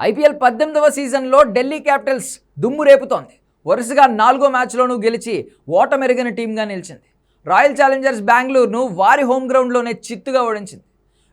IPL పద్దెనిమిదవ సీజన్లో Delhi Capitals దుమ్ము రేపుతోంది. వరుసగా నాలుగో మ్యాచ్లోనూ గెలిచి ఓటమెరిగిన టీంగా నిలిచింది. రాయల్ ఛాలెంజర్స్ బెంగళూరును వారి హోమ్ గ్రౌండ్లోనే చిత్తుగా ఓడించింది.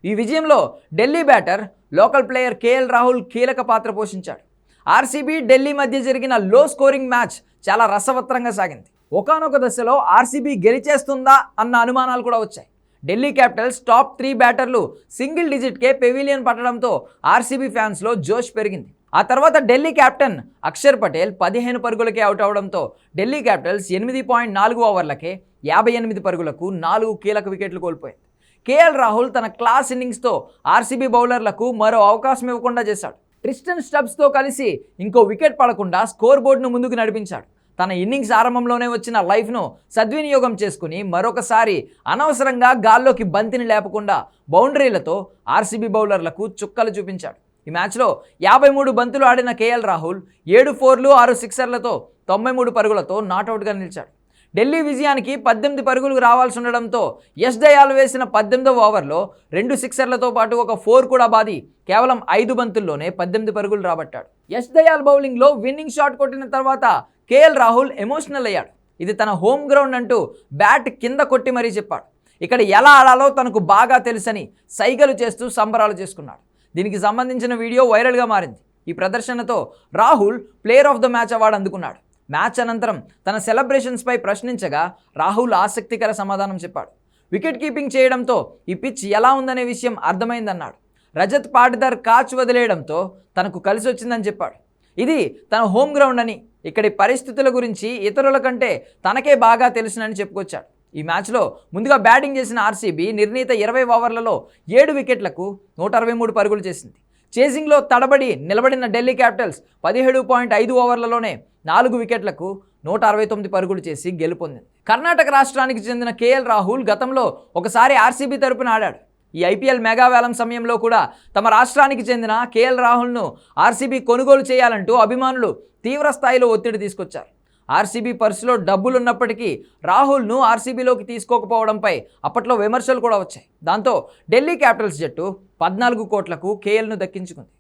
ఈ విజయంలో Delhi batter local player K L Rahul కీలక పాత్ర పోషించాడు. ఆర్సీబీ ఢిల్లీ మధ్య జరిగిన లో స్కోరింగ్ మ్యాచ్ చాలా రసవత్రంగా సాగింది. ఒకానొక దశలో ఆర్సీబీ గెలిచేస్తుందా అన్న అనుమానాలు కూడా వచ్చాయి. ఢిల్లీ క్యాపిటల్స్ టాప్ త్రీ బ్యాటర్లు సింగిల్ డిజిట్కే పెవిలియన్ పట్టడంతో ఆర్సీబీ ఫ్యాన్స్లో జోష్ పెరిగింది. ఆ తర్వాత ఢిల్లీ క్యాప్టెన్ అక్షర్ పటేల్ పదిహేను పరుగులకే అవుట్ అవడంతో ఢిల్లీ క్యాపిటల్స్ ఎనిమిది పాయింట్ నాలుగు ఓవర్లకే యాభై ఎనిమిది పరుగులకు నాలుగు కీలక వికెట్లు కోల్పోయింది కేఎల్ రాహుల్ తన క్లాస్ ఇన్నింగ్స్తో ఆర్సీబీ బౌలర్లకు మరో అవకాశం ఇవ్వకుండా చేశాడు. ట్రిస్టన్ స్టబ్స్తో కలిసి ఇంకో వికెట్ పడకుండా స్కోర్ బోర్డును ముందుకు నడిపించాడు. తన ఇన్నింగ్స్ ఆరంభంలోనే వచ్చిన లైఫ్ను సద్వినియోగం చేసుకుని మరొకసారి అనవసరంగా గాల్లోకి బంతిని లేపకుండా బౌండరీలతో ఆర్సీబీ బౌలర్లకు చుక్కలు చూపించాడు. ఈ మ్యాచ్లో యాభై మూడు బంతులు ఆడిన కేఎల్ రాహుల్ ఏడు ఫోర్లు ఆరు సిక్సర్లతో తొంభై మూడు పరుగులతో నాట్అవుట్గా నిలిచాడు. ఢిల్లీ విజయానికి పద్దెనిమిది పరుగులు రావాల్సి ఉండడంతో యశ్ దయాల్ వేసిన పద్దెనిమిదవ ఓవర్లో రెండు సిక్సర్లతో పాటు ఒక ఫోర్ కూడా బాది. కేవలం ఐదు బంతుల్లోనే పద్దెనిమిది పరుగులు రాబట్టాడు. యశ్ దయాల్ బౌలింగ్లో విన్నింగ్ షాట్ కొట్టిన తర్వాత కేఎల్ రాహుల్ ఎమోషనల్ అయ్యాడు. ఇది తన హోమ్ గ్రౌండ్ అంటూ బ్యాట్ కింద కొట్టి మరీ చెప్పాడు. ఇక్కడ ఎలా ఆడాలో తనకు బాగా తెలుసని సైగలు చేస్తూ సంబరాలు చేసుకున్నాడు. దీనికి సంబంధించిన వీడియో వైరల్గా మారింది. ఈ ప్రదర్శనతో Rahul player of the match award అందుకున్నాడు. మ్యాచ్ అనంతరం తన సెలబ్రేషన్స్పై ప్రశ్నించగా రాహుల్ ఆసక్తికర సమాధానం చెప్పాడు. వికెట్ కీపింగ్ చేయడంతో ఈ పిచ్ ఎలా ఉందనే విషయం అర్థమైందన్నాడు. రజత్ పాటిదార్ కాచ్ వదిలేయడంతో తనకు కలిసి వచ్చిందని చెప్పాడు. ఇది తన హోమ్ గ్రౌండ్ అని ఇక్కడి పరిస్థితుల గురించి ఇతరుల కంటే తనకే బాగా తెలుసునని చెప్పుకొచ్చాడు. ఈ మ్యాచ్లో ముందుగా బ్యాటింగ్ చేసిన ఆర్సీబీ నిర్ణీత ఇరవై ఓవర్లలో ఏడు వికెట్లకు నూట అరవై మూడు పరుగులు చేసింది. చేసింగ్లో తడబడి నిలబడిన ఢిల్లీ క్యాపిటల్స్ పదిహేడు పాయింట్ ఐదు ఓవర్లలోనే నాలుగు వికెట్లకు నూట అరవై తొమ్మిది పరుగులు చేసి గెలుపొందింది. కర్ణాటక రాష్ట్రానికి చెందిన కేఎల్ రాహుల్ గతంలో ఒకసారి ఆర్సీబీ తరపున ఆడాడు. ఈ ఐపీఎల్ మెగావేలం సమయంలో కూడా తమ రాష్ట్రానికి చెందిన కేఎల్ రాహుల్ను ఆర్సీబీ కొనుగోలు చేయాలంటూ అభిమానులు తీవ్ర స్థాయిలో ఒత్తిడి తీసుకొచ్చారు. ఆర్సీబీ పర్సులో డబ్బులున్నప్పటికీ రాహుల్ను ఆర్సీబీలోకి తీసుకోకపోవడంపై అప్పట్లో విమర్శలు కూడా వచ్చాయి. దాంతో ఢిల్లీ క్యాపిటల్స్ జట్టు పద్నాలుగు కోట్లకు కేఎల్ను దక్కించుకుంది.